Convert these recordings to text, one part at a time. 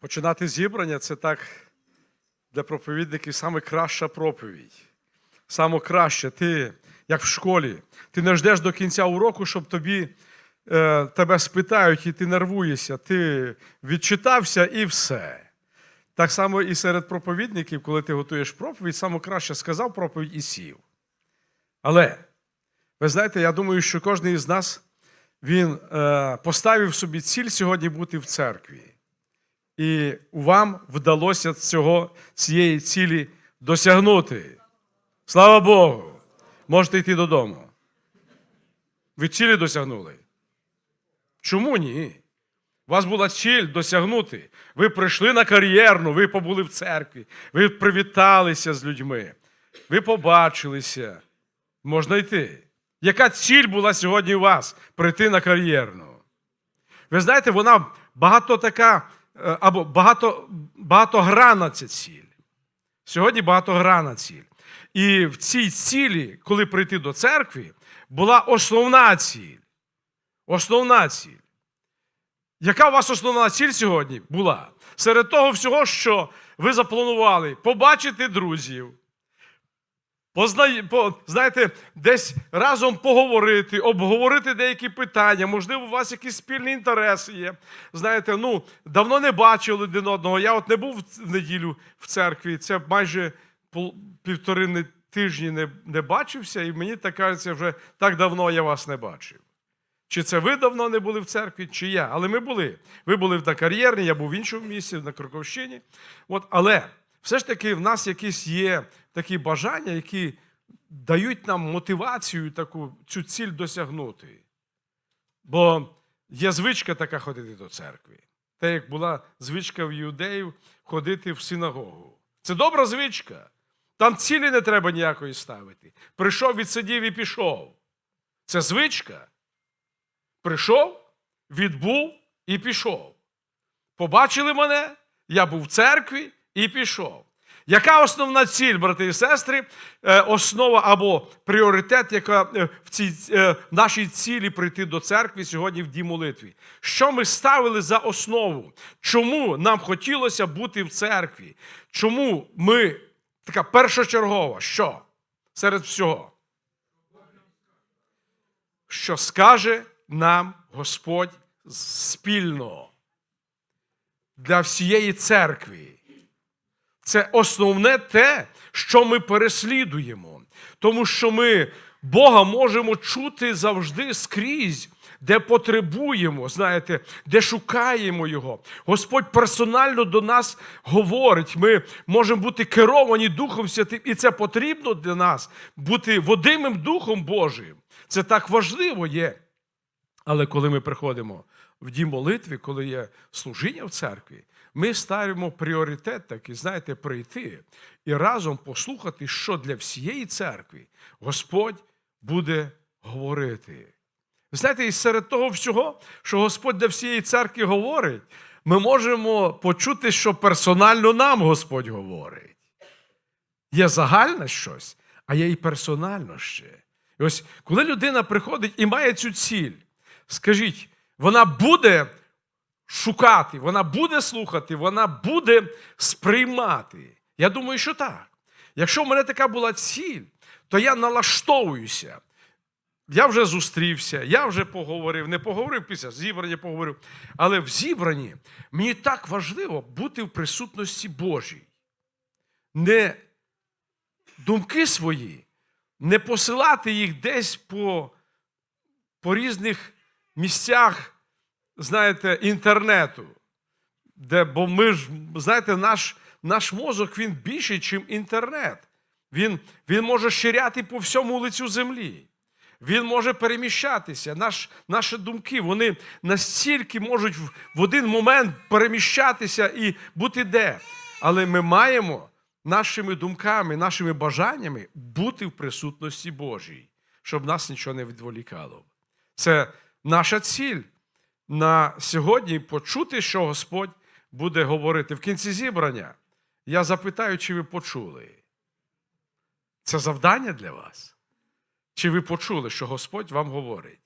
Починати зібрання це так для проповідників саме краща проповідь. Саме краще. Ти, як в школі, ти не ждеш до кінця уроку, щоб тобі е, тебе спитають, і ти нервуєшся. Ти відчитався і все. Так само і серед проповідників, коли ти готуєш проповідь, саме краще сказав проповідь і сів. Але, ви знаєте, я думаю, що кожен із нас він е, поставив собі ціль сьогодні бути в церкві. І вам вдалося цього, цієї цілі досягнути. Слава Богу! Можете йти додому. Ви цілі досягнули. Чому ні? У вас була ціль досягнути. Ви прийшли на кар'єрну, ви побули в церкві, ви привіталися з людьми, ви побачилися. Можна йти. Яка ціль була сьогодні у вас прийти на кар'єрну? Ви знаєте, вона багато така, або багато, багатогранна ця ціль. Сьогодні багатогранна ціль. І в цій цілі, коли прийти до церкви, була основна ціль. Основна ціль. Яка у вас основна ціль сьогодні була? Серед того всього, що ви запланували побачити друзів, Позна... По... Знаєте, десь разом поговорити, обговорити деякі питання, можливо, у вас якісь спільні інтереси є. Знаєте, ну, давно не бачили один одного. Я от не був в неділю в церкві, це майже півтори тижні не, не бачився, і мені так кажеться, вже так давно я вас не бачив. Чи це ви давно не були в церкві, чи я. Але ми були. Ви були на кар'єрні, я був в іншому місці, на Кроковщині. От, але все ж таки в нас якісь є такі бажання, які дають нам мотивацію таку, цю ціль досягнути. Бо є звичка така ходити до церкви. Та як була звичка в юдеїв ходити в синагогу. Це добра звичка. Там цілі не треба ніякої ставити. Прийшов, відсидів і пішов. Це звичка. Прийшов, відбув і пішов. Побачили мене, я був в церкві і пішов. Яка основна ціль, брати і сестри, Е, основа або пріоритет, яка е, в цій е, в нашій цілі прийти до церкви сьогодні в дім молитві? Що ми ставили за основу? Чому нам хотілося бути в церкві? Чому ми така першочергова? Що серед всього? Що скаже нам Господь спільно для всієї церкви? Це основне те, що ми переслідуємо. Тому що ми Бога можемо чути завжди скрізь, де потребуємо, знаєте, де шукаємо Його. Господь персонально до нас говорить. Ми можемо бути керовані Духом Святим, і це потрібно для нас бути водимим Духом Божим. Це так важливо є. Але коли ми приходимо в дім молитви, коли є служіння в церкві, ми ставимо пріоритет такий, знаєте, прийти і разом послухати, що для всієї церкви Господь буде говорити. Знаєте, і серед того всього, що Господь для всієї церкви говорить, ми можемо почути, що персонально нам Господь говорить. Є загальне щось, а є і персонально ще. І ось коли людина приходить і має цю ціль, скажіть, вона буде шукати, вона буде слухати, вона буде сприймати. Я думаю, що так. Якщо в мене така була ціль, то я налаштовуюся. Я вже зустрівся, я вже поговорив, не поговорив після зібрання поговорив. Але в зібранні мені так важливо бути в присутності Божій. Не думки свої, не посилати їх десь по, по різних місцях, знаєте, інтернету. Де, бо ми ж, знаєте, наш, наш мозок він більший, ніж інтернет. Він, він може ширяти по всьому лицю землі. Він може переміщатися. Наш, наші думки вони настільки можуть в, один момент переміщатися і бути де. Але ми маємо нашими думками, нашими бажаннями бути в присутності Божій, щоб нас нічого не відволікало. Це наша ціль на сьогодні почути, що Господь буде говорити. В кінці зібрання я запитаю, чи ви почули. Це завдання для вас? Чи ви почули, що Господь вам говорить?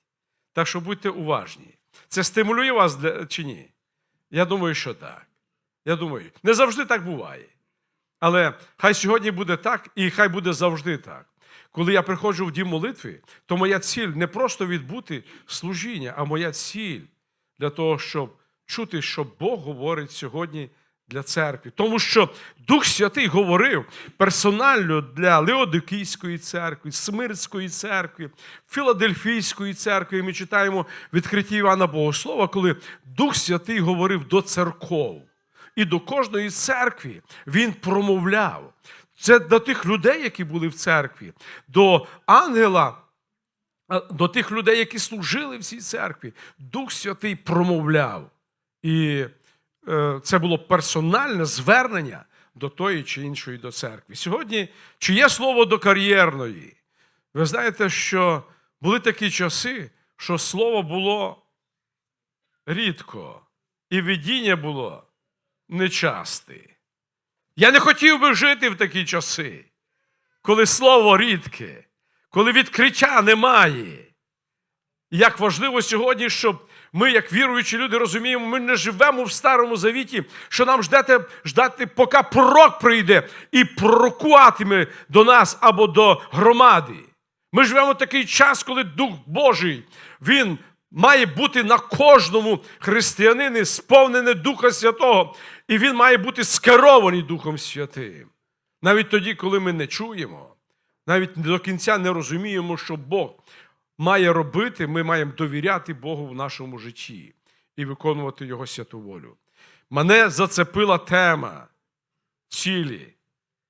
Так що будьте уважні. Це стимулює вас для- чи ні? Я думаю, що так. Я думаю, не завжди так буває. Але хай сьогодні буде так, і хай буде завжди так. Коли я приходжу в дім молитви, то моя ціль не просто відбути служіння, а моя ціль для того, щоб чути, що Бог говорить сьогодні для церкви. Тому що Дух Святий говорив персонально для Леодикійської церкви, Смирської церкви, Філадельфійської церкви. Ми читаємо відкритті Івана Богослова, коли Дух Святий говорив до церков. І до кожної церкви він промовляв. Це до тих людей, які були в церкві, до ангела, до тих людей, які служили в цій церкві. Дух Святий промовляв. І е, це було персональне звернення до тої чи іншої до церкви. Сьогодні, чи є слово до кар'єрної? Ви знаєте, що були такі часи, що слово було рідко, і видіння було нечасте. Я не хотів би жити в такі часи, коли слово рідке, коли відкриття немає. Як важливо сьогодні, щоб ми, як віруючі люди, розуміємо, ми не живемо в Старому Завіті, що нам ждати, ждати, поки пророк прийде і пророкуватиме до нас або до громади. Ми живемо в такий час, коли Дух Божий, Він має бути на кожному християнині сповнений Духа Святого, і він має бути скерований Духом Святим. Навіть тоді, коли ми не чуємо, навіть до кінця не розуміємо, що Бог має робити, ми маємо довіряти Богу в нашому житті і виконувати Його святу волю. Мене зацепила тема цілі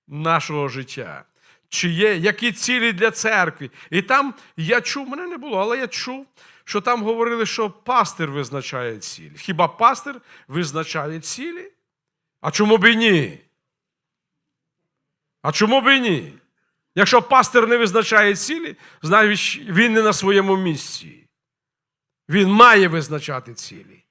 нашого життя. Чи є які цілі для церкви? І там я чув, мене не було, але я чув, що там говорили, що пастир визначає цілі. Хіба пастир визначає цілі? А чому б і ні? А чому б і ні? Якщо пастир не визначає цілі, значить він не на своєму місці. Він має визначати цілі.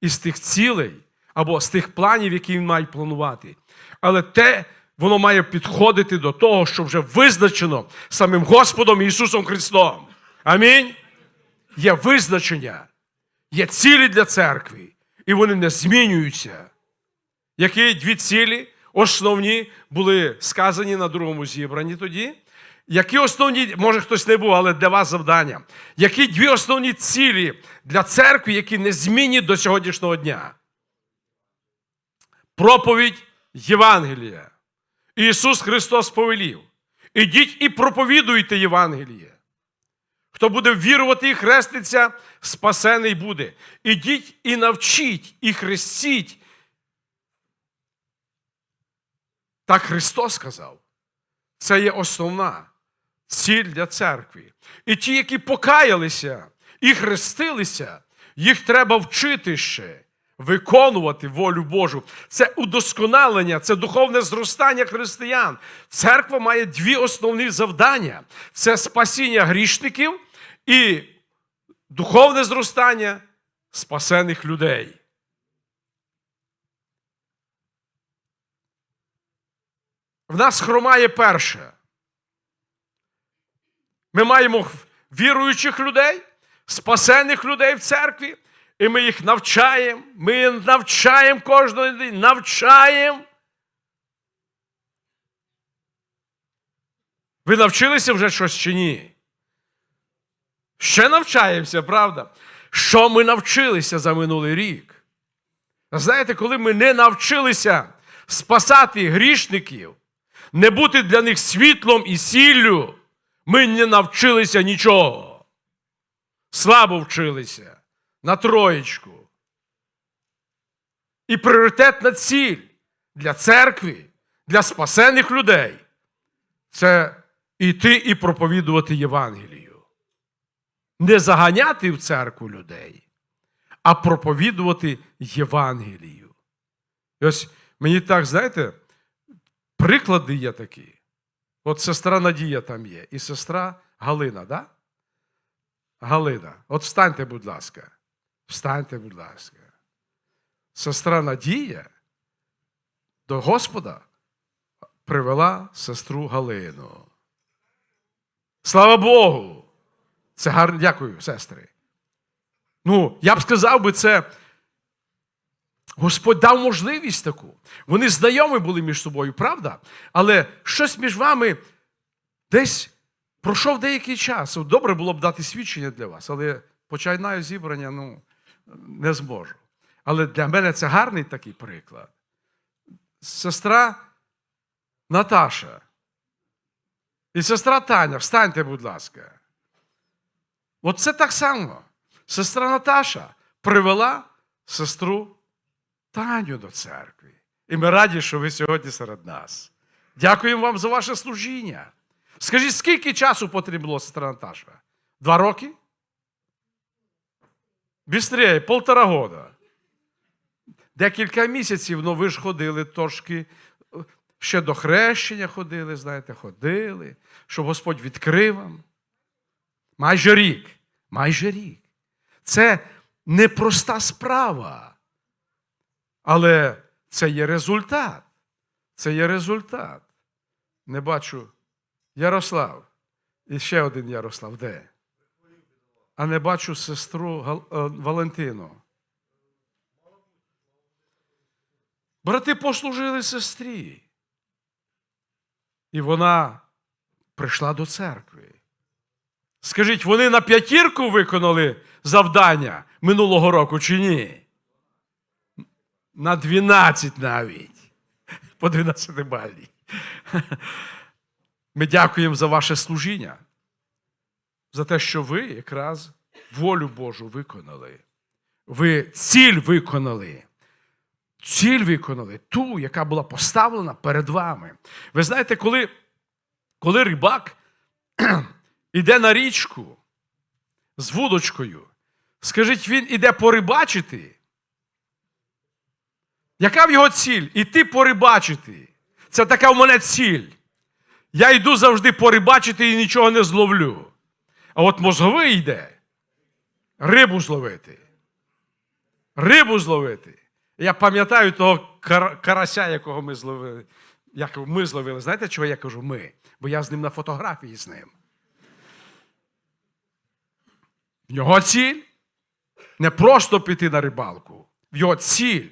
І з тих цілей, або з тих планів, які він має планувати. Але те, воно має підходити до того, що вже визначено самим Господом Ісусом Христом. Амінь. Є визначення, є цілі для церкви, і вони не змінюються. Які дві цілі основні були сказані на другому зібранні тоді? Які основні, може хтось не був, але для вас завдання. Які дві основні цілі для церкви, які не змінні до сьогоднішнього дня? Проповідь Євангелія. Ісус Христос повелів. Ідіть і проповідуйте Євангеліє. Хто буде вірувати і хреститься, спасений буде. Ідіть і навчіть, і хрестіть. Так Христос сказав. Це є основна ціль для церкви. І ті, які покаялися і хрестилися, їх треба вчити ще. Виконувати волю Божу. Це удосконалення, це духовне зростання християн. Церква має дві основні завдання: це спасіння грішників і духовне зростання спасених людей. В нас хромає перше. Ми маємо віруючих людей, спасених людей в церкві, і ми їх навчаємо. Ми їх навчаємо кожного день, навчаємо. Ви навчилися вже щось чи ні? Ще навчаємося, правда? Що ми навчилися за минулий рік? Знаєте, коли ми не навчилися спасати грішників, не бути для них світлом і сіллю, ми не навчилися нічого. Слабо вчилися на троєчку. І пріоритетна ціль для церкви, для спасених людей це йти і проповідувати Євангелію. Не заганяти в церкву людей, а проповідувати Євангелію. І ось мені так, знаєте, приклади є такі. От сестра Надія там є, і сестра Галина, да? Галина. От встаньте, будь ласка. Встаньте, будь ласка. Сестра Надія до Господа привела сестру Галину. Слава Богу! Це гарно. Дякую, сестри. Ну, я б сказав би, це Господь дав можливість таку. Вони знайомі були між собою, правда? Але щось між вами десь пройшов деякий час. Добре було б дати свідчення для вас, але починаю зібрання ну, не зможу. Але для мене це гарний такий приклад. Сестра Наташа. І сестра Таня, встаньте, будь ласка. От це так само. Сестра Наташа привела сестру Таню до церкви. І ми раді, що ви сьогодні серед нас. Дякуємо вам за ваше служіння. Скажіть, скільки часу потрібно, сестра Наташа? Два роки? Бістріє, полтора года. Декілька місяців, ну ви ж ходили трошки, е, ще до хрещення ходили, знаєте, ходили, щоб Господь відкрив вам. Майже рік. Майже рік. Це непроста справа. Але це є результат. Це є результат. Не бачу. Ярослав. І ще один Ярослав. Де? А не бачу сестру е, Валентину. Брати послужили сестрі. І вона прийшла до церкви. Скажіть, вони на п'ятірку виконали завдання минулого року чи ні? На 12 навіть. По 12 бальній. Ми дякуємо за ваше служіння, за те, що ви якраз волю Божу виконали. Ви ціль виконали. Ціль виконали ту, яка була поставлена перед вами. Ви знаєте, коли, коли рибак іде на річку з вудочкою, скажіть, він іде порибачити. Яка в його ціль? Іти порибачити. Це така в мене ціль. Я йду завжди порибачити і нічого не зловлю. А от мозговий йде рибу зловити. Рибу зловити. Я пам'ятаю того кар- карася, якого ми зловили. Як ми зловили. Знаєте, чого я кажу ми? Бо я з ним на фотографії з ним. В нього ціль не просто піти на рибалку. В його ціль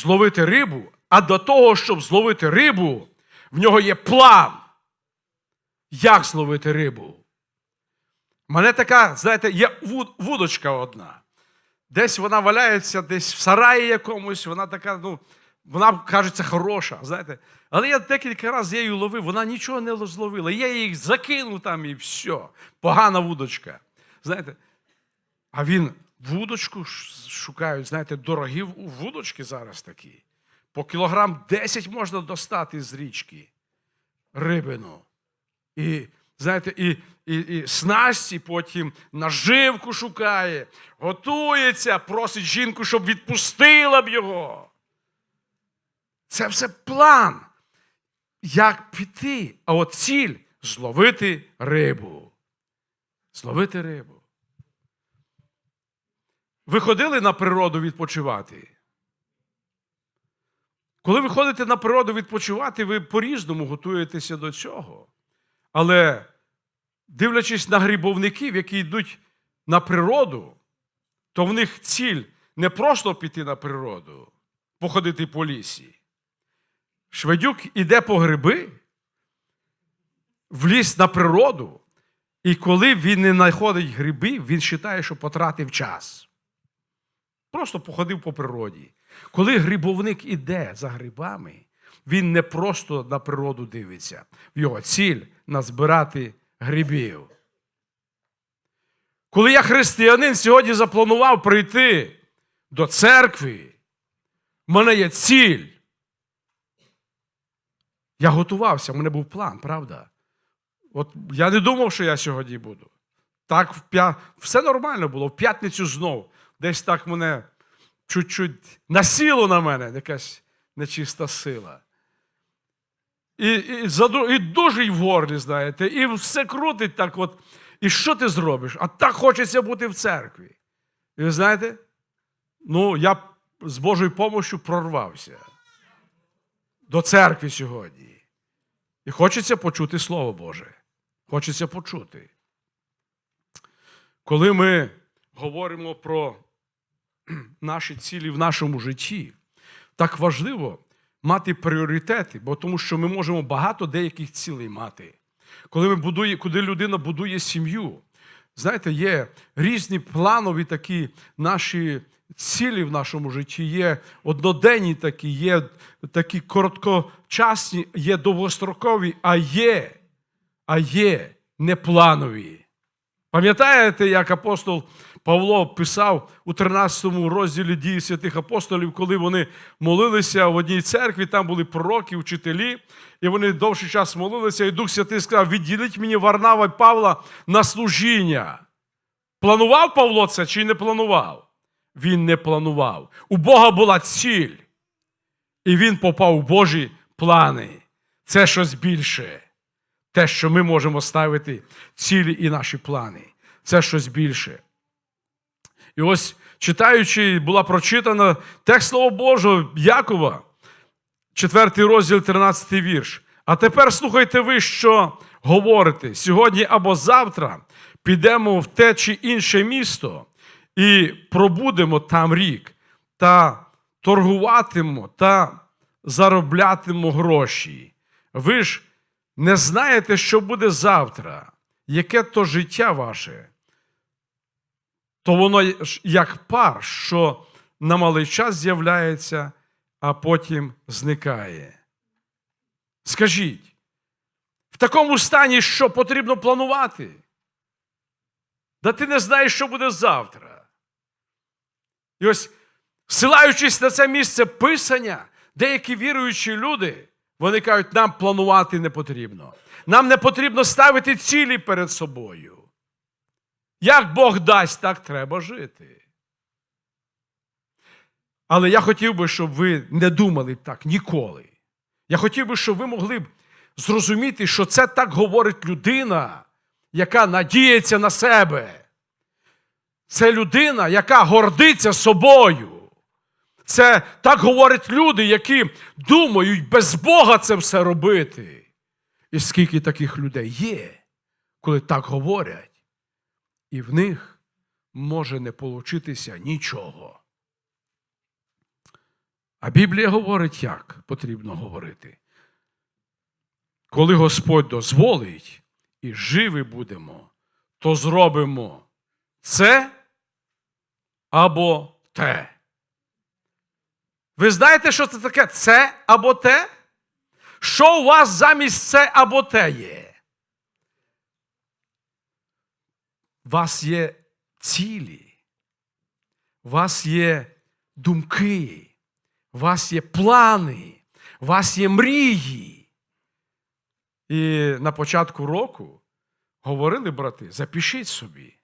зловити рибу, а до того, щоб зловити рибу, в нього є план. Як зловити рибу? У мене така, знаєте, є вудочка одна. Десь вона валяється, десь в сараї якомусь, вона така, ну, вона кажеться хороша, знаєте. Але я декілька разів її ловив, вона нічого не зловила. Я її закинув там і все. Погана вудочка. Знаєте, а він вудочку шукають, знаєте, дорогі вудочки зараз такі. По кілограм 10 можна достати з річки рибину. І, знаєте, і, і, і снасті потім наживку шукає, готується, просить жінку, щоб відпустила б його. Це все план. Як піти? А от ціль зловити рибу. Зловити рибу. Ви ходили на природу відпочивати? Коли ви ходите на природу відпочивати, ви по-різному готуєтеся до цього. Але дивлячись на грибовників, які йдуть на природу, то в них ціль не просто піти на природу, походити по лісі. Шведюк іде по гриби, в ліс на природу, і коли він не знаходить гриби, він вважає, що потратив час. Просто походив по природі. Коли грибовник іде за грибами, він не просто на природу дивиться. Його ціль назбирати грибів. Коли я християнин сьогодні запланував прийти до церкви, в мене є ціль. Я готувався, в мене був план, правда? От я не думав, що я сьогодні буду. Так, в п'я... все нормально було. В п'ятницю знов. Десь так мене чуть-чуть насіло на мене якась нечиста сила. І, і, і дужий в горлі, знаєте, і все крутить так от. І що ти зробиш? А так хочеться бути в церкві. І ви знаєте, ну, я з Божою допомогою прорвався до церкви сьогодні. І хочеться почути Слово Боже. Хочеться почути. Коли ми говоримо про наші цілі в нашому житті, так важливо мати пріоритети, бо тому що ми можемо багато деяких цілей мати. Коли, ми будує, коли людина будує сім'ю, знаєте, є різні планові такі наші цілі в нашому житті, є одноденні такі, є такі короткочасні, є довгострокові, а є, а є непланові. Пам'ятаєте, як апостол Павло писав у 13 розділі дії святих апостолів, коли вони молилися в одній церкві, там були пророки, вчителі, і вони довший час молилися, і Дух Святий сказав: відділіть мені Варнава і Павла на служіння. Планував Павло це чи не планував? Він не планував. У Бога була ціль. І він попав у Божі плани. Це щось більше. Те, що ми можемо ставити цілі і наші плани. Це щось більше. І ось, читаючи, була прочитана текст Слова Божого Якова, 4 розділ, 13 вірш. А тепер слухайте ви, що говорите. Сьогодні або завтра підемо в те чи інше місто і пробудемо там рік, та торгуватимо та зароблятимо гроші. Ви ж не знаєте, що буде завтра, яке то життя ваше, то воно як пар, що на малий час з'являється, а потім зникає. Скажіть, в такому стані, що потрібно планувати? Да ти не знаєш, що буде завтра. І ось, силаючись на це місце писання, деякі віруючі люди, вони кажуть, нам планувати не потрібно. Нам не потрібно ставити цілі перед собою. Як Бог дасть, так треба жити. Але я хотів би, щоб ви не думали так ніколи. Я хотів би, щоб ви могли б зрозуміти, що це так говорить людина, яка надіється на себе. Це людина, яка гордиться собою. Це так говорять люди, які думають без Бога це все робити. І скільки таких людей є, коли так говорять, і в них може не получитися нічого. А Біблія говорить, як потрібно говорити. Коли Господь дозволить і живі будемо, то зробимо це або те. Ви знаєте, що це таке це або те? Що у вас замість це або те є? У вас є цілі, у вас є думки, у вас є плани, у вас є мрії. І на початку року говорили брати, запишіть собі.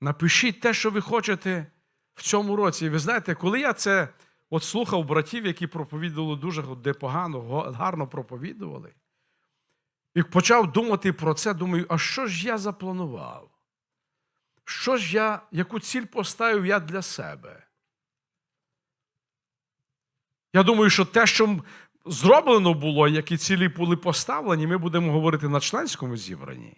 Напишіть те, що ви хочете в цьому році. І ви знаєте, коли я це от слухав братів, які проповідували дуже непогано, гарно проповідували, і почав думати про це, думаю, а що ж я запланував? Що ж я, яку ціль поставив я для себе? Я думаю, що те, що зроблено було, які цілі були поставлені, ми будемо говорити на членському зібранні.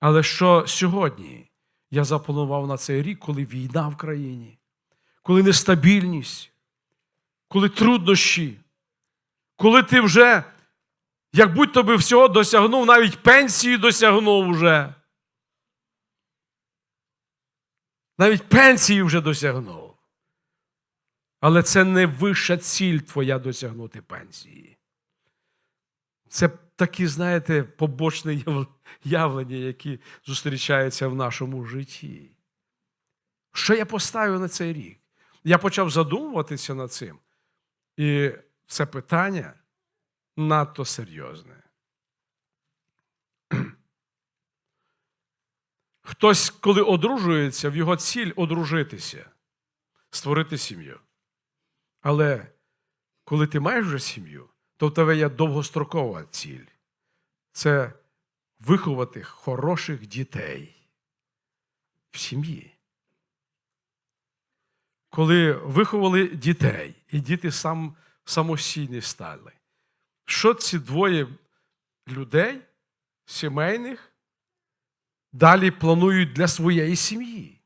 Але що сьогодні я запланував на цей рік, коли війна в країні, коли нестабільність, коли труднощі, коли ти вже, як будь тобі всього досягнув, навіть пенсії досягнув вже. Навіть пенсії вже досягнув. Але це не вища ціль твоя досягнути пенсії. Це такі, знаєте, побочні явлення, які зустрічаються в нашому житті. Що я поставив на цей рік? Я почав задумуватися над цим. І це питання надто серйозне. Хтось, коли одружується, в його ціль одружитися, створити сім'ю. Але коли ти маєш вже сім'ю, то в тебе є довгострокова ціль. Це виховати хороших дітей в сім'ї. Коли виховали дітей, і діти сам, самостійні стали, що ці двоє людей, сімейних, далі планують для своєї сім'ї?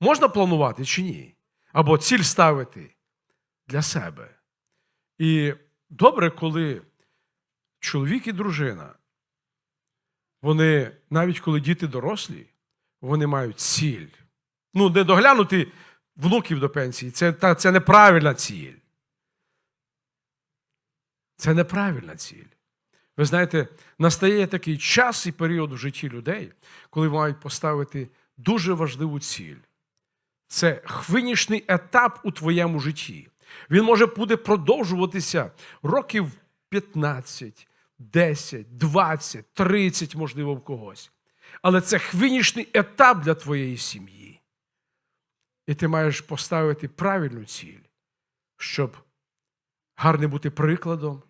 Можна планувати чи ні? Або ціль ставити для себе. І добре, коли чоловік і дружина, вони, навіть коли діти дорослі, вони мають ціль. Ну, не доглянути внуків до пенсії. Це, та, це неправильна ціль. Це неправильна ціль. Ви знаєте, настає такий час і період в житті людей, коли мають поставити дуже важливу ціль. Це фінішний етап у твоєму житті. Він може буде продовжуватися років 15, 10, 20, 30, можливо, в когось. Але це фінішний етап для твоєї сім'ї. І ти маєш поставити правильну ціль, щоб гарно бути прикладом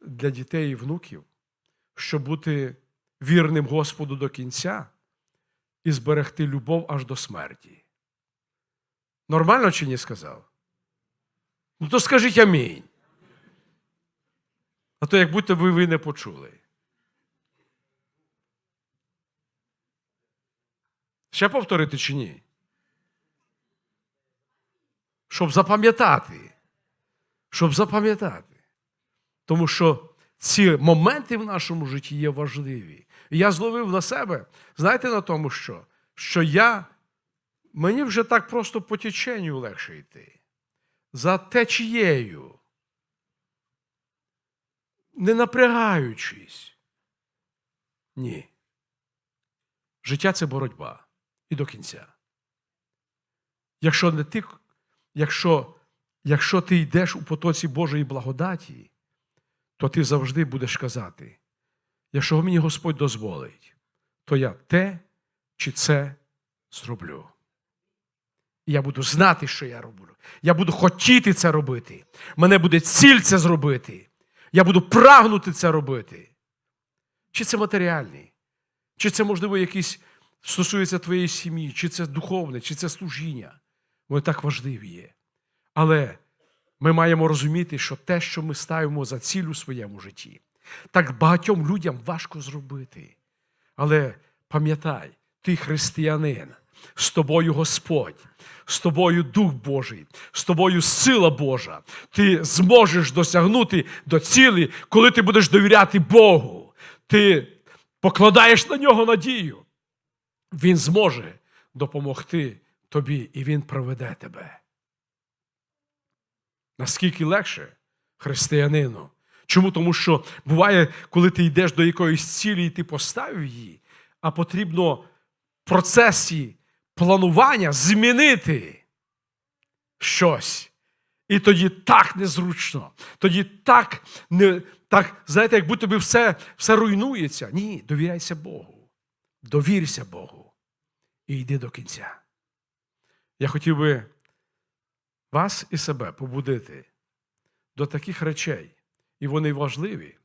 для дітей і внуків, щоб бути вірним Господу до кінця і зберегти любов аж до смерті. Нормально чи ні сказав? Ну то скажіть амінь. А то як будто ви, ви не почули. Ще повторити чи ні? Щоб запам'ятати. Щоб запам'ятати. Тому що ці моменти в нашому житті є важливі. І я зловив на себе, знаєте, на тому, що? Що я, мені вже так просто по теченню легше йти. За течією. Не напрягаючись. Ні. Життя це боротьба. І до кінця. Якщо не ти, якщо, якщо ти йдеш у потоці Божої благодаті, то ти завжди будеш казати, якщо мені Господь дозволить, то я те чи це зроблю. І я буду знати, що я роблю. Я буду хотіти це робити. Мене буде ціль це зробити. Я буду прагнути це робити. Чи це матеріальний, чи це, можливо, якийсь стосується твоєї сім'ї, чи це духовне, чи це служіння. Вони так важливі є. Але ми маємо розуміти, що те, що ми ставимо за ціль у своєму житті, так багатьом людям важко зробити. Але пам'ятай, ти християнин, з тобою Господь, з тобою Дух Божий, з тобою сила Божа. Ти зможеш досягнути до цілі, коли ти будеш довіряти Богу. Ти покладаєш на нього надію. Він зможе допомогти тобі, і Він проведе тебе. Наскільки легше християнину? Чому? Тому що буває, коли ти йдеш до якоїсь цілі, і ти поставив її, а потрібно в процесі планування змінити щось. І тоді так незручно, тоді так, не, так знаєте, як будто би все, все руйнується. Ні, довіряйся Богу. Довірся Богу і йди до кінця. Я хотів би вас і себе побудити до таких речей, і вони важливі,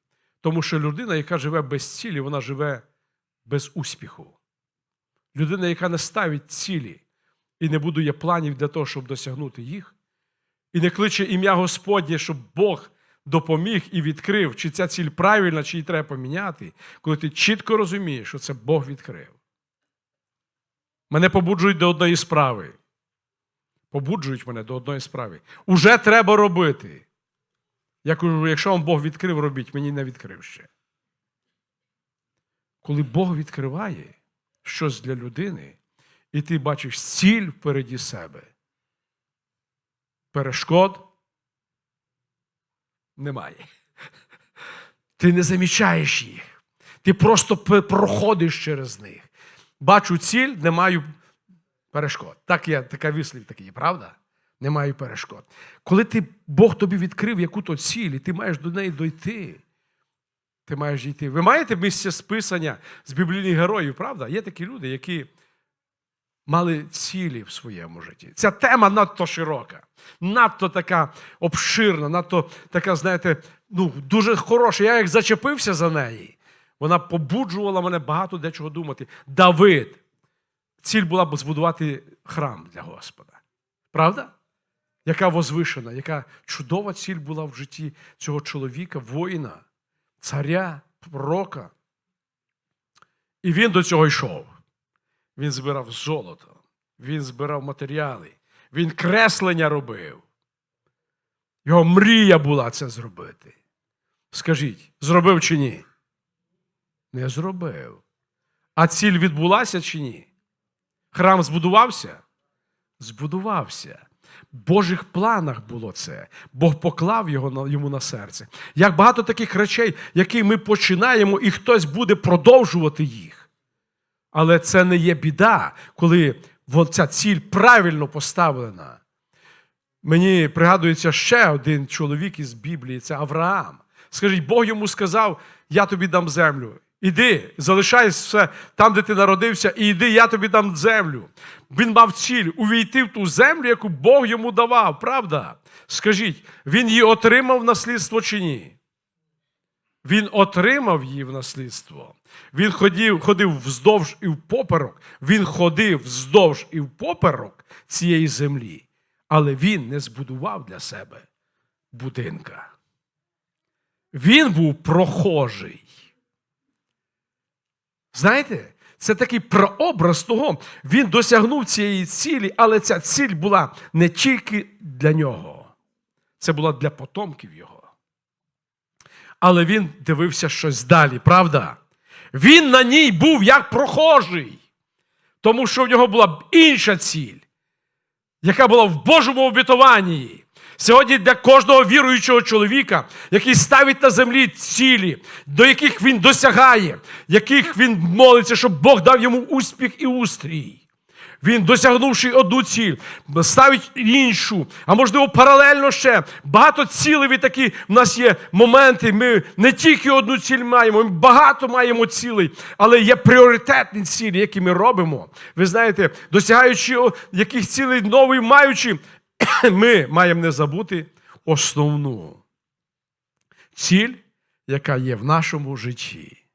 тому що людина, яка живе без цілі, вона живе без успіху. Людина, яка не ставить цілі і не будує планів для того, щоб досягнути їх, і не кличе ім'я Господнє, щоб Бог допоміг і відкрив, чи ця ціль правильна, чи її треба поміняти, коли ти чітко розумієш, що це Бог відкрив. Мене побуджують до одної справи. Побуджують мене до одної справи. Уже треба робити. Я кажу, якщо вам Бог відкрив, робіть, мені не відкрив ще. Коли Бог відкриває щось для людини, і ти бачиш ціль впереді себе, перешкод немає. Ти не замічаєш їх. Ти просто проходиш через них. Бачу ціль, не маю перешкод. Так є, така вислів такий, правда? Не маю перешкод. Коли ти, Бог тобі відкрив яку-то ціль, і ти маєш до неї дойти, ти маєш йти. Ви маєте місце списання з біблійних героїв, правда? Є такі люди, які мали цілі в своєму житті. Ця тема надто широка, надто така обширна, надто така, знаєте, ну, дуже хороша. Я як зачепився за неї, вона побуджувала мене багато дечого думати. Давид. Ціль була б збудувати храм для Господа. Правда? Яка возвишена, яка чудова ціль була в житті цього чоловіка, воїна, царя, пророка. І він до цього йшов. Він збирав золото, Він збирав матеріали, він креслення робив. Його мрія була це зробити. Скажіть, зробив чи ні? Не зробив. А ціль відбулася чи ні? Храм збудувався? Збудувався. В Божих планах було це. Бог поклав його йому на серце. Як багато таких речей, які ми починаємо, і хтось буде продовжувати їх. Але це не є біда, коли ця ціль правильно поставлена. Мені пригадується ще один чоловік із Біблії це Авраам. Скажіть, Бог йому сказав: Я тобі дам землю. Іди, залишай все там, де ти народився, і йди, я тобі дам землю. Він мав ціль увійти в ту землю, яку Бог йому давав, правда? Скажіть, він її отримав в наслідство чи ні? Він отримав її в наслідство. Він ходив, ходив вздовж і впоперок. Він ходив вздовж і впоперок цієї землі, але він не збудував для себе будинка. Він був прохожий. Знаєте, це такий прообраз того, він досягнув цієї цілі, але ця ціль була не тільки для нього, це була для потомків його. Але він дивився щось далі, правда? Він на ній був як прохожий, тому що в нього була інша ціль, яка була в Божому обітуванні. Сьогодні для кожного віруючого чоловіка, який ставить на землі цілі, до яких він досягає, яких він молиться, щоб Бог дав йому успіх і устрій. Він, досягнувши одну ціль, ставить іншу, а можливо, паралельно ще. Багато цілей такі в нас є моменти. Ми не тільки одну ціль маємо, ми багато маємо цілей, але є пріоритетні цілі, які ми робимо. Ви знаєте, досягаючи яких цілей нових маючи, ми маємо не забути основну ціль, яка є в нашому житті.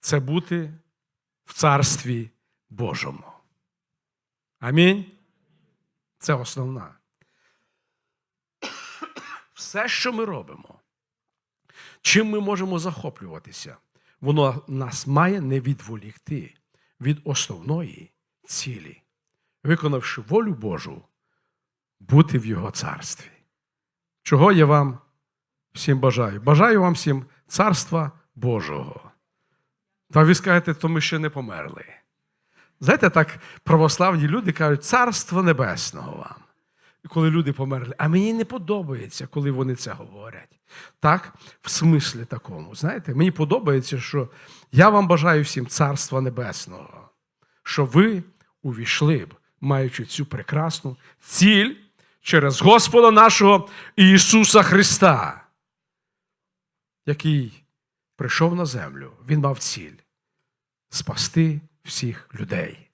Це бути в Царстві Божому. Амінь. Це основна. Все, що ми робимо, чим ми можемо захоплюватися, воно нас має не відволікти від основної цілі, виконавши волю Божу, бути в Його царстві. Чого я вам всім бажаю? Бажаю вам всім царства Божого. Та ви скажете, то ми ще не померли. Знаєте, так православні люди кажуть, царство небесного вам. І коли люди померли, а мені не подобається, коли вони це говорять. Так, в смислі такому. Знаєте, мені подобається, що я вам бажаю всім царства небесного, що ви увійшли б, маючи цю прекрасну ціль через Господа нашого Ісуса Христа, який прийшов на землю, Він мав ціль спасти всіх людей.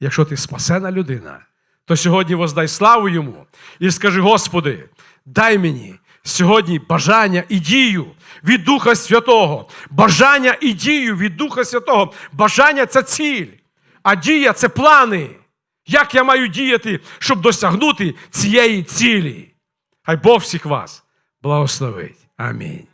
Якщо ти спасена людина, то сьогодні воздай славу йому і скажи: Господи, дай мені сьогодні бажання і дію від Духа Святого. Бажання і дію від Духа Святого. Бажання це ціль, а дія це плани. Як я маю діяти, щоб досягнути цієї цілі? Хай Бог всіх вас благословить. Амінь.